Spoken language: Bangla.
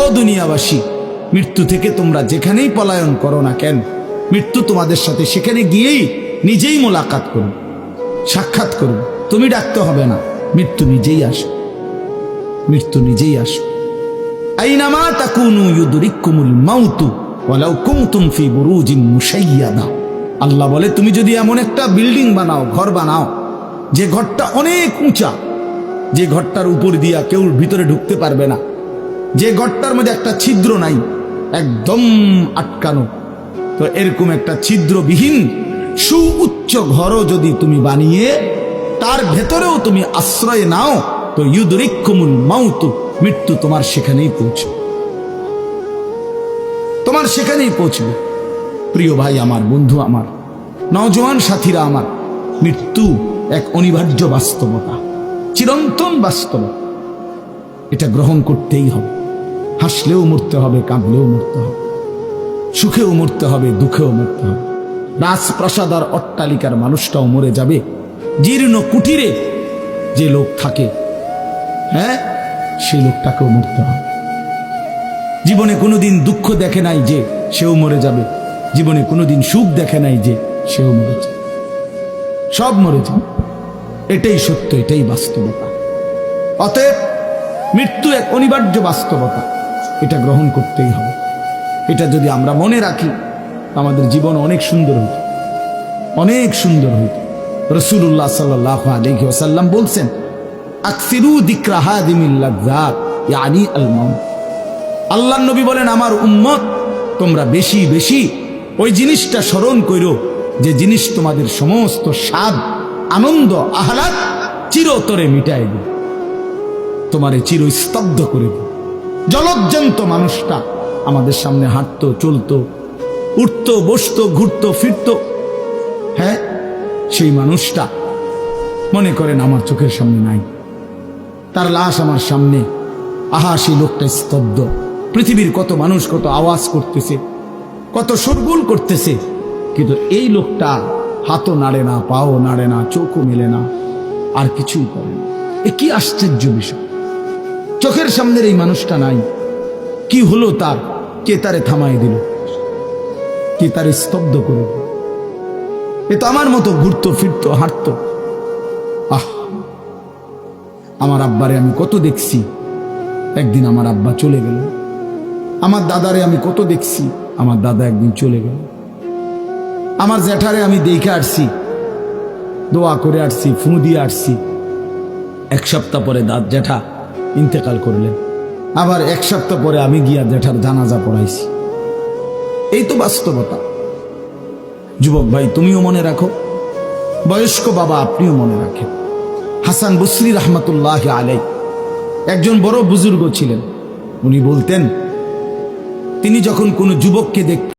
ও দুনিয়াবাসী, মৃত্যু থেকে তোমরা যেখানেই পলায়ন করো না কেন, মৃত্যু তোমাদের সাথে সেখানে গিয়েই নিজেই মোলাকাত করো সাক্ষাৎ করো তুমি ডাকতে হবে না, মৃত্যু নিজেই আসো মৃত্যু নিজেই আসো আইনামা তাকুনু ইউদরিকুমুল মাউতু, ওয়ালাউ কুনতুম ফি বুরুজিম মুশাইয়াদা। আল্লাহ বলে, তুমি যদি এমন একটা বিল্ডিং বানাও, ঘর বানাও, যে ঘরটা অনেক উঁচা, যে ঘরটার উপর দিয়া কেউ ভিতরে ঢুকতে পারবে না যে ঘরটার মধ্যে একটা ছিদ্র নাই, একদম আটকানো। তো এরকম একটা ছিদ্রবিহীন, সুউচ্চ ঘরও যদি তুমি বানিয়ে, তার ভেতরেও তুমি আশ্রয় নাও, তো ইউদরিকুমুল মাউতু, মৃত্যু তোমার সেখানেই পৌঁছে তোমার সেখানেই পৌঁছবে। প্রিয় ভাই আমার, বন্ধু আমার, নওজোয়ান সাথীরা আমার, মৃত্যু এক অনিবার্য বাস্তবতা, চিরন্তন বাস্তবতা এটা গ্রহণ করতেই হবে। হাসলেও মরতে হবে, কাঁদলেও মরতে হবে, সুখেও মরতে হবে, দুঃখেও মরতে হবে। রাজপ্রাসাদ আর অট্টালিকার মানুষটাও মরে যাবে। জীর্ণ কুটিরে যে লোক থাকে হ্যাঁ সেই লোকটাকেও মরতে হবে। জীবনে কোনোদিন দুঃখ দেখে নাই যে সেও মরে যাবে। জীবনে কোনোদিন সুখ দেখে নাই যে সেও মরে যাবে। সব মরে যাবে। এটাই সত্য, এটাই বাস্তবতা। অতএব মৃত্যু এক অনিবার্য বাস্তবতা। এটা গ্রহণ করতেই হবে। এটা যদি আমরা মনে রাখি, আমাদের জীবন অনেক সুন্দর হইত। অনেক সুন্দর হইত। রসুল্লাহ ওসাল্লাম বলছেন আল্লাহ নবী বলেন, আমার উম্মত, তোমরা বেশি বেশি ওই জিনিসটা স্মরণ করো যে জিনিস তোমাদের সমস্ত স্বাদ, আনন্দ আহ্লাদ চিরতরে মিটাই দিবে। তোমারে চির স্তব্ধ করে দিবে। জলজ্জন্ত মানুষটা আমাদের সামনে হাঁটতো, চলতো, উঠতো, বসত, ঘুরতো, ফিরতো। হ্যাঁ সেই মানুষটা মনে করেন আমার চোখের সামনে নাই। তার লাশ আমার সামনে। আহা, সেই লোকটা স্তব্ধ। পৃথিবীর কত মানুষ কত আওয়াজ করতেছে, কত সরগুল করতেছে। কিন্তু এই লোকটা হাতও নাড়ে না, পাও নাড়ে না, চোখও মেলে না, আর কিছুই করে না। এ কি আশ্চর্য বিষয়। চোখের সামনের এই মানুষটা নাই। কি হলো তার? কে তারে থামাই দিল? কে তারে স্তব্ধ করে এ তো আমার মতো ঘুরতো, ফিরতো, হাঁটতো। আহ! আমার আব্বারে আমি কত দেখছি। একদিন আমার আব্বা চলে গেল। আমার দাদারে আমি কত দেখছি। আমার দাদা একদিন চলে গেল। আমার জ্যাঠারে আমি দেখে আসছি। দোয়া করে আসছি, ফু দিয়ে আসছি। এক সপ্তাহ পরে দাঁত জ্যাঠা ইন্তেকাল করলেন। আবার এক সপ্তাহ পরে আমি গিয়া জ্যাঠার জানাজা পড়াইছি। এই তো বাস্তবতা। যুবক ভাই, তুমিও মনে রাখো, বয়স্ক বাবা আপনিও মনে রাখেন। হাসান বসরি রহমতুল্লাহ আলাই একজন বড় বুজুর্গ ছিলেন। উনি বলতেন, তিনি যখন কোনো যুবককে দেখতেন